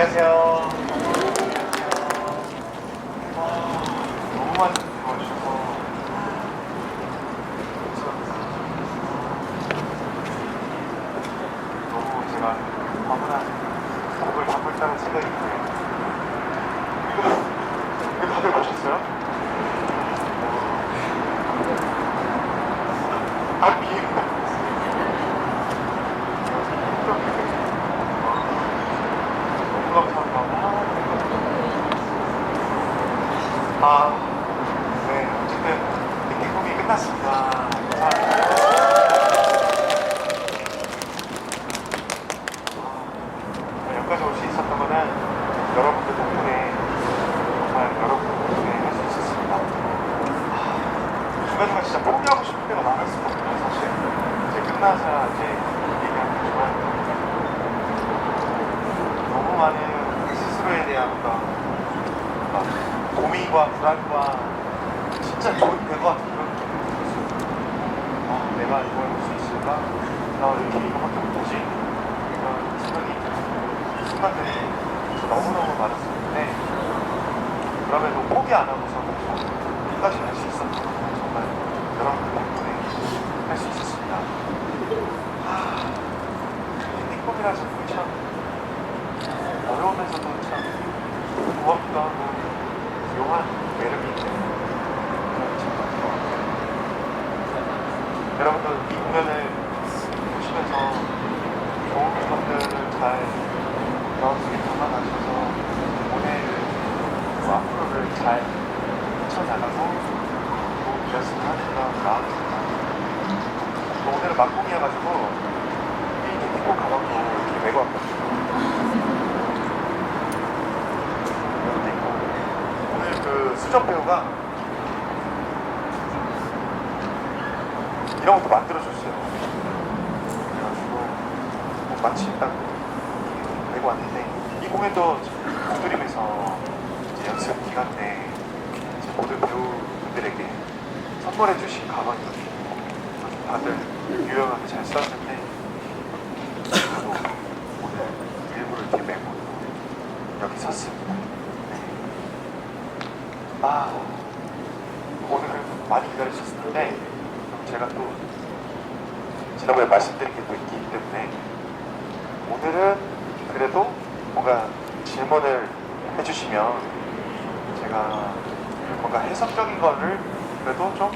안녕하세요. 와, 너무 많이 도와주셔서 너무 제가 과분한 곡을 갖고 있다는 생각이 드네요. 이거, 이거 다들 보셨어요? 아, 비 너무 감사합니다. 아, 네, 어쨌든 링킹곡이 끝났습니다. 감사합니다. 아, 여기까지 올 수 있었던 거는 여러분들 덕분에 정말 여러분 덕분에 할 수 있었습니다. 아, 중간중간 진짜 포기하고 싶을 때가 많았었거든요, 사실. 이제 끝나서 이제 얘기하는 거지만 너무 많은 스스로에 대한 어떤 막 고민과 불안과 진짜 거의 될것 같은 그런 느낌이 들었어요. 아, 내가 이걸 할 수 있을까? 이런 너무너무 많았었는데 그럼에도 포기 안 하고서 끝까지 갈 수 있었던 건 정말 여러분들 덕분에 할 수 있었습니다. 아, 행복이라 작품이 참 어려우면서도 참 고맙기도 하고 묘한 매력이 있는 그런 작품인 것 같아요. 여러분들 이 공연을 보시면서 좋은 것들을 잘 마음속에 담아가셔서 오늘 또 앞으로를 잘 그런 마음입니다. 또 오늘은 막공이어가지고 이 technical 가방도 이렇게 메고 왔거든요. 오늘 그 수정 배우가 이런 것도 만들어줬어요. 그래가지고 뭐 마침 딱 메고 왔는데 이 공연도 구드림에서 이제 연습 기간 때 이제 모든 배우 분들에게 선물해 주신. 그래서 다들 유용하게 잘 썼는데 저도 오늘 일부러 이렇게 메고 여기 섰습니다. 네. 아 오늘 많이 기다리셨을 텐데 제가 또 지난번에 말씀드린 게 또 있기 때문에 오늘은 그래도 뭔가 질문을 해주시면 제가 뭔가 해석적인 거를 그래도 좀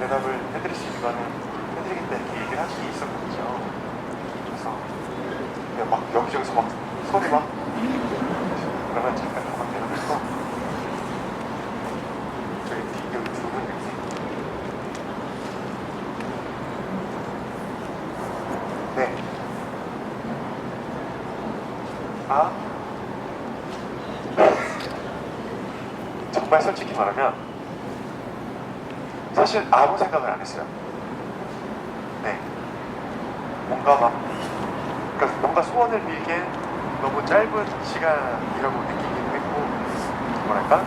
대답을 해드릴 수 있는 거는 해드리겠다 이렇게 얘기를 할 수 있었거든요. 그래서 그냥 막 여기저기서 막 손이 막 그러면 잠깐 가만 내려놓고 저기 뒤 여기 두분 이렇게 네. 아. 정말 솔직히 말하면 사실 아무 생각을 안 했어요. 네. 뭔가 막 그러니까 뭔가 소원을 빌기엔 너무 짧은 시간이라고 느끼기도 했고 뭐랄까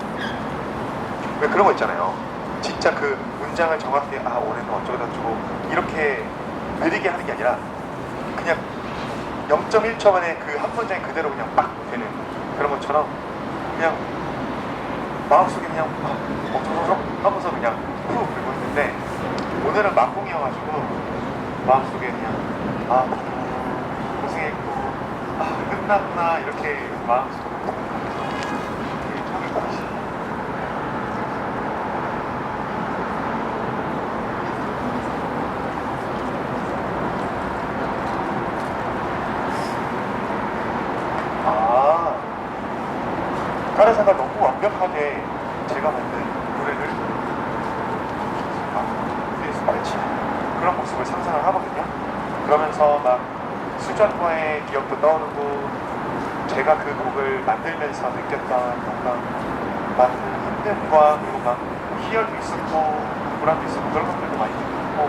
왜 그런 거 있잖아요. 진짜 그 문장을 정확히 아 올해는 어쩌고 저쩌고 이렇게 느리게 하는 게 아니라 그냥 0.1초 만에 그 한 문장이 그대로 그냥 빡 되는 그런 것처럼 그냥 마음속에 그냥 막 어쩌고저쩌고 하면서 그냥 후 불고 있는데 오늘은 막공이어가지고 마음속에 그냥 아 고생했고 아 끝났구나 이렇게 마음속으로 되게 처음에 다시 아, 가르사가 너무 완벽하게 제가 만든 노래를 막 무대에서 펼치는 그런 모습을 상상을 하거든요. 그러면서 막 수전과의 기억도 떠오르고 제가 그 곡을 만들면서 느꼈던 뭔가 많은 힘듦과 그리고 막 희열도 있었고 보람도 있었고 그런 것들도 많이 느꼈고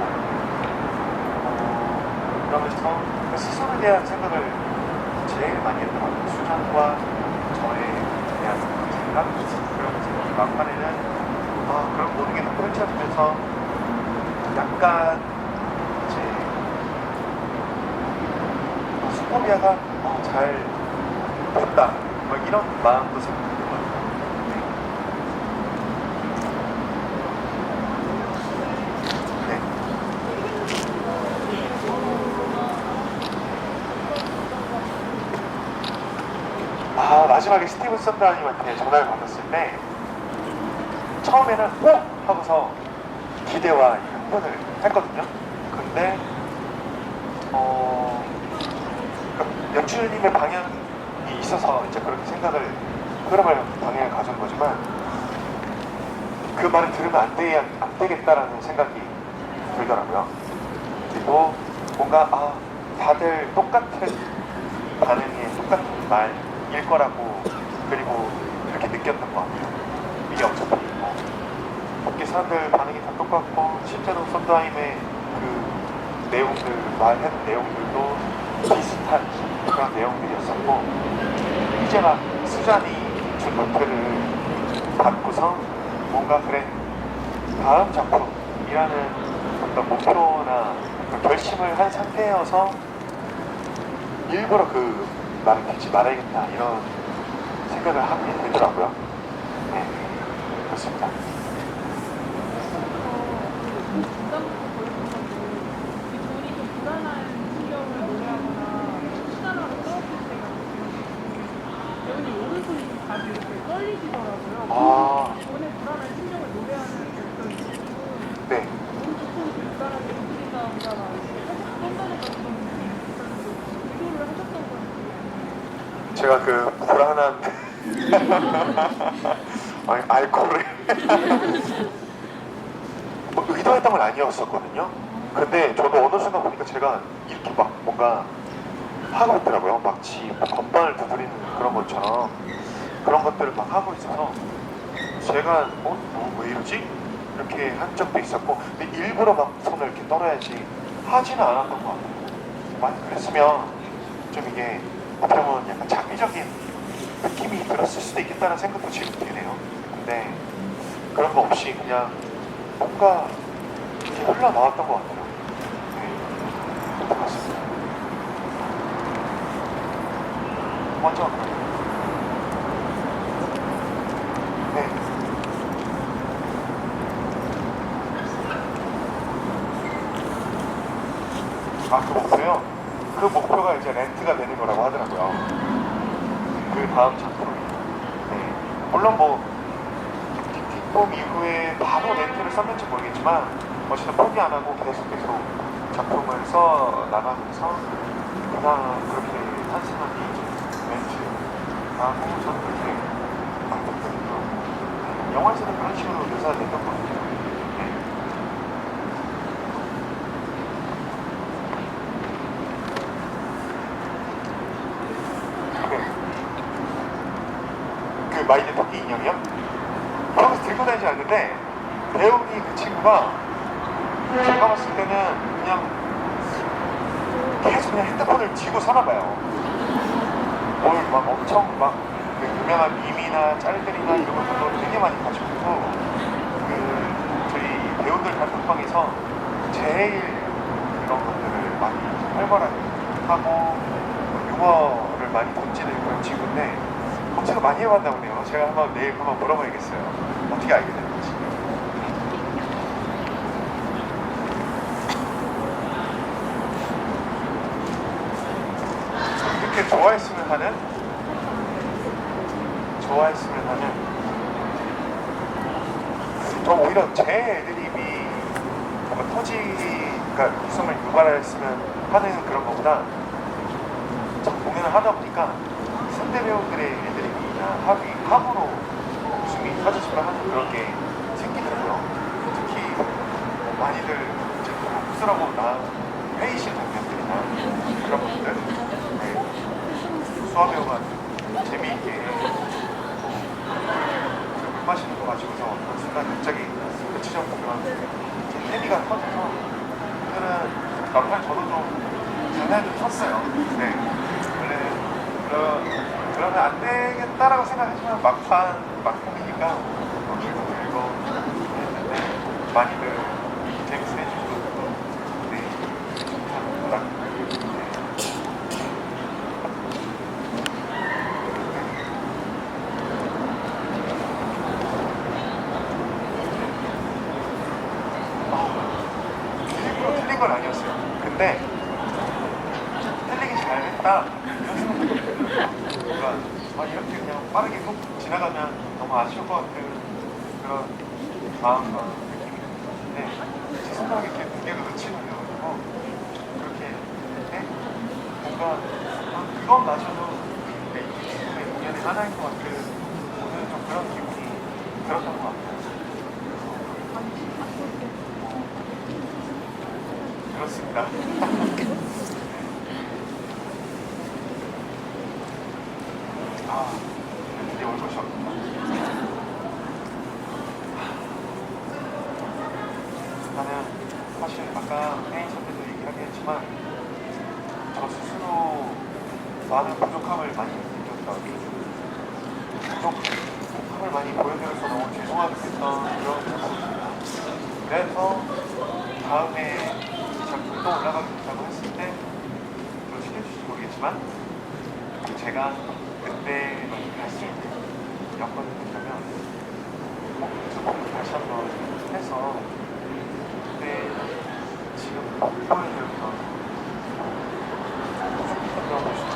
어, 그러면서 그 스스로에 대한 생각을 제일 많이 했던 것 같아요. 수전과 저에 대한 생각 그러면서 이 막판에는 아, 그런 모든 게다 펼쳐지면서 약간 이제 수포비아가 어, 잘 됐다. 뭐 이런 마음도 생기는 것 같아요. 네. 네. 아 마지막에 스티븐 선다님한테 전화를 받았을 때 처음에는 오 하고서 기대와 흥분을 했거든요. 근데 어 그러니까 연출님의 방향이 있어서 이제 그렇게 생각을 흐름을 방향을 가져온 거지만 그 말을 들으면 안, 되, 안 되겠다라는 생각이 들더라고요. 그리고 뭔가 아 다들 똑같은 반응이 똑같은 말일 거라고 그리고 그렇게 느꼈던 것 같아요. 이게 어차피 뭐 밖에 사람들 반응이 다 똑같고 실제로 썬더하임의 그 내용들 말하는 내용들도 비슷한 그런 내용들이었었고 이제 막 수잔이 준 목표를 받고서 뭔가 그래 다음 작품이라는 어떤 목표나 그 결심을 한 상태여서 일부러 그 말을 듣지 말아야겠다 이런 생각을 하게 되더라고요. 네, 그렇습니다. 부담부터 보여주셔도 이 둘이 좀 불안한 풍경을 노래하거나 수다라로 떨어질 때가 있어요. 배우님 오른손이 좀 자주 이렇게 떨리시더라고요. 아. 오늘 불안한 심정을 노래하는 기분, 네. 살짝 그런 느낌이 있었는데 의도를 하셨던 건지 제가 그 불안한 아니, 알코올을 뭐 의도했던 건 아니었었거든요. 근데 저도 어느 순간 보니까 제가 이렇게 막 뭔가 하고 있더라고요. 마치 뭐 건반을 두드리는 그런 것처럼 그런 것들을 막 하고 있어서 제가 어? 뭐, 왜 이러지? 이렇게 한 적도 있었고 근데 일부러 막 손을 이렇게 떨어야지 하지는 않았던 것 같아요. 만약 그랬으면 좀 이게 어떻게 보면 약간 장미적인 느낌이 들었을 수도 있겠다는 생각도 지금 드네요. 근데 그런 거 없이 그냥 뭔가 이렇게 흘러나왔던 것 같아요. 네. 그것 같습니다. 먼저 아, 그 목표가 이제 렌트가 되는 거라고 하더라고요. 그 다음 작품이. 네. 물론 뭐, 뒷봄 이후에 바로 렌트를 썼는지 모르겠지만, 어쨌든 포기 안 하고 계속 계속 작품을 써 나가면서, 그냥 그렇게 탄생한 이 렌트라고 저는 그렇게 봤거든요. 영화에서는 그런 식으로 묘사가 됐던 것 같아요. 네. 그 인형이요? 평소 들고 다니지 않는데 배우니 그 친구가 제가 봤을 때는 그냥 계속 그냥 핸드폰을 쥐고 사나 봐요. 뭘 막 엄청 막 그 유명한 밈이나 짤들이나 이런 것들도 되게 많이 가지고 있고 그 저희 배우들 단톡방에서 제일 그런 것들을 많이 활발하게 하고 유머를 많이 던지는 그런 친구인데 검색을 많이 해봤나 보네요. 제가 한번 내일 한번 물어봐야겠어요. 어떻게 알게 됐는지. 이렇게 좋아했으면 하는 좋아했으면 하는 저 오히려 제 애드립이 뭔가 터지가 웃음을 유발했으면 하는 그런 것보다 참 공연을 하다 보니까 상대 배우들의 합이 합으로 웃음이 터졌으면 하는 그런 게 생기더라고요. 특히 뭐 많이들 이제 웃으라고 나 회의실 장면들이나 그런 것들 네. 수아 배우가 재미있게 술 마시는 거 가지고서 어느 순간 갑자기 며칠 보면 케미가 터져서 오늘은 남편 저도 좀 장난을 좀 쳤어요. 네. 원래 그러, 그러면 안 되겠다라고 생각하지만 막판 막판이니까 뭐 길고 길고 했는데 많이들 재밌어 해주시고 네. 감사합니다. 네. 근데 틀리기 잘했다 이런 생각이 들어요. 뭔가 아, 이렇게 그냥 빠르게 훅 지나가면 너무 아쉬울 것 같은 그런 마음과 느낌이 드는데 제 생각에 이렇게 무게가 그치는 거고 그렇게 했는데 뭔가 아, 그것마저도 내 인생의 공연의 하나인 것 같은 오늘 좀 그런 기분이 들었던 것 같아요. 그렇습니다. 아, 이제 올 것이 없구나. 나는 사실 아까 회의차 때도 얘기하긴 했지만 저 스스로 많은 부족함을 많이 느꼈다. 부족함을 많이 보여드려서 너무 죄송하게 됐던 그런 부분입니다. 그래서 다음에 작품 또 올라가게 된다고 했을 때 들어주실지 모르겠지만 제가 그때 있는 여건이 된다면 꼭 다시 한번 해서 그때 지금 보여드렸던 부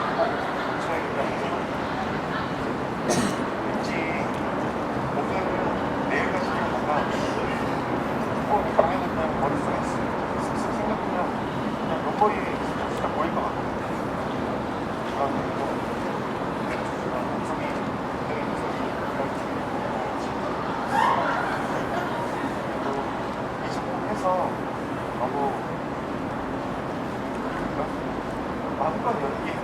Okay.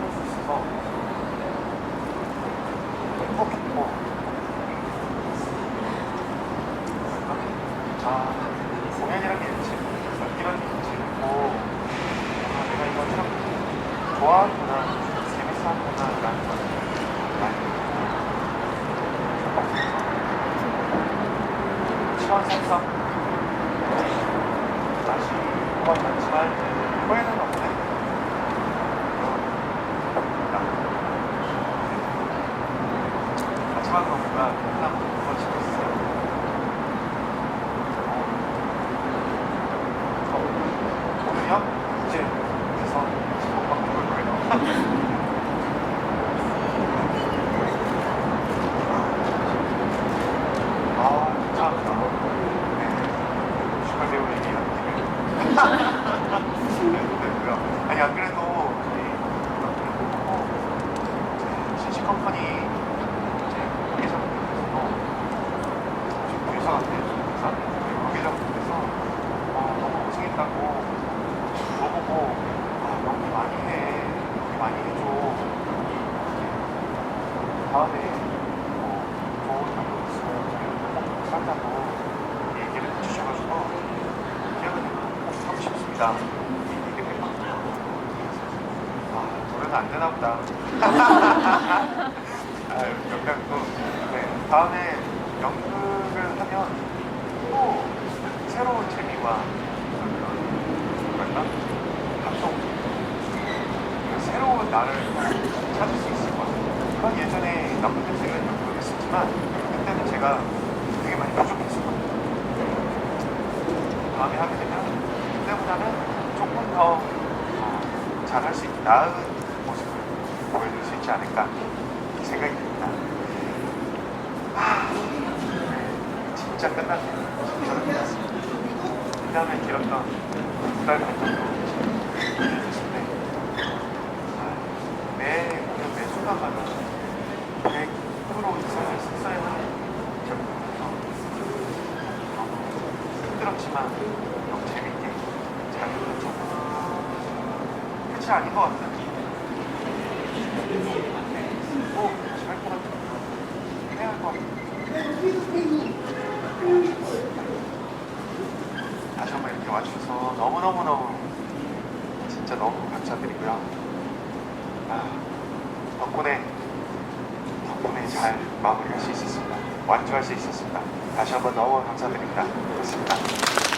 다음에 뭐 좋은 감독 있으면 꼭 산다고 얘기를 해주셔가지고 기억을 꼭 하고 싶습니다. 아, 안 되나 보다. 아, 영향도. 네, 다음에 연극을 하면 또 새로운 재미와 그런 뭐랄까 감동 그 새로운 나를 찾을 수 같아요. 그건 예전에 나쁜 냄새가 연극을 했었지만 그때는 제가 되게 많이 부족했었거든요. 다음에 하게 되면 그때보다는 조금 더 어, 잘할 수 있는 나은 모습을 보여줄 수 있지 않을까 이 생각이 듭니다. 아, 진짜 끝났네요. 저는 끝났습니다. 그 다음에 길었던 두달 아, 매매 순간마다 100% 이상을 숙소에 하는 작품이어서 너무 힘들었지만 너무 재밌게 잘 불렀죠. 끝이 아닌 것 같아요. 오, 잘것 같아. 해야 할 것 같아. 다시 한번 이렇게 와주셔서 너무너무너무 진짜 너무 감사드리고요. 아, 덕분에 덕분에 잘 마무리할 수 있었습니다. 완주할 수 있었습니다. 다시 한번 너무 감사드립니다. 고맙습니다.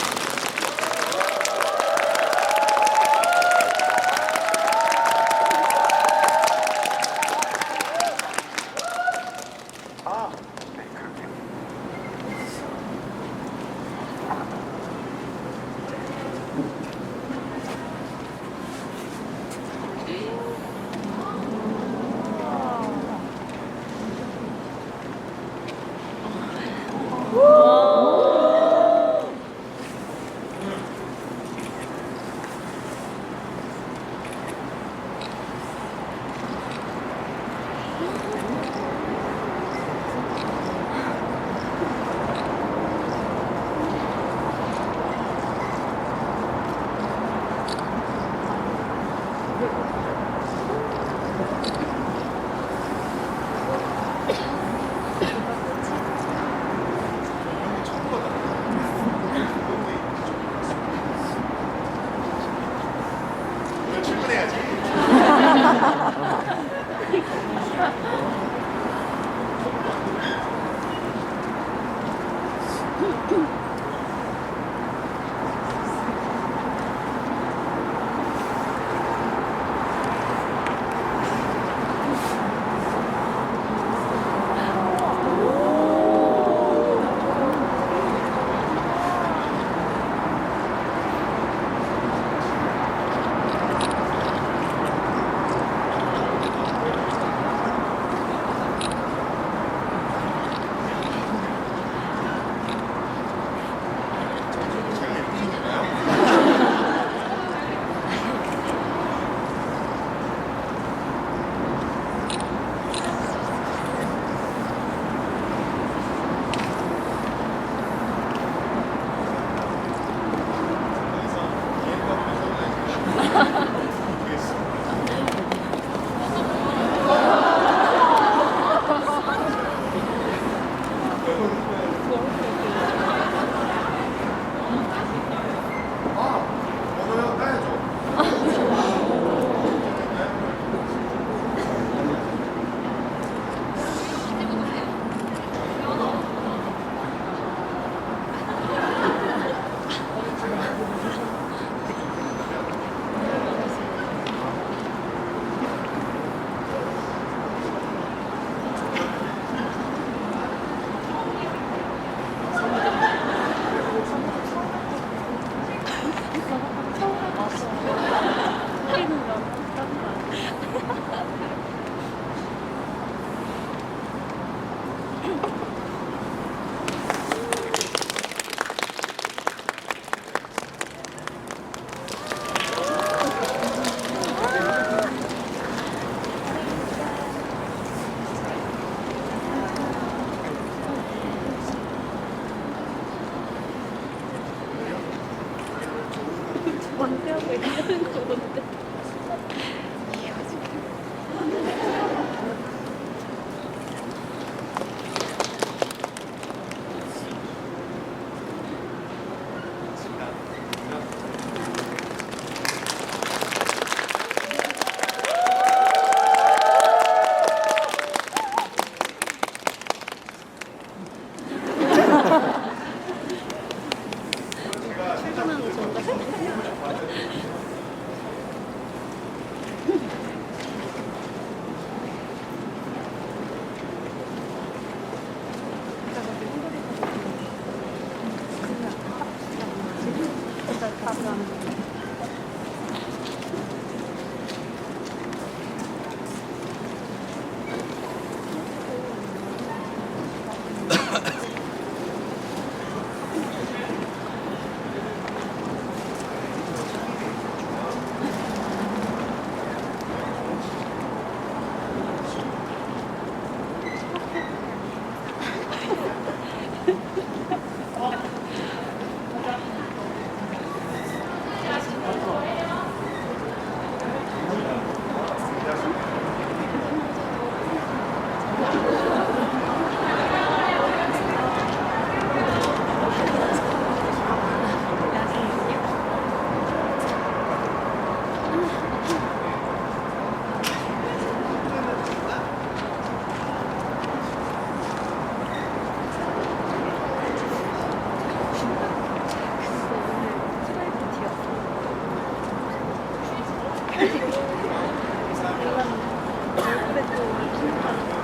いい感じ。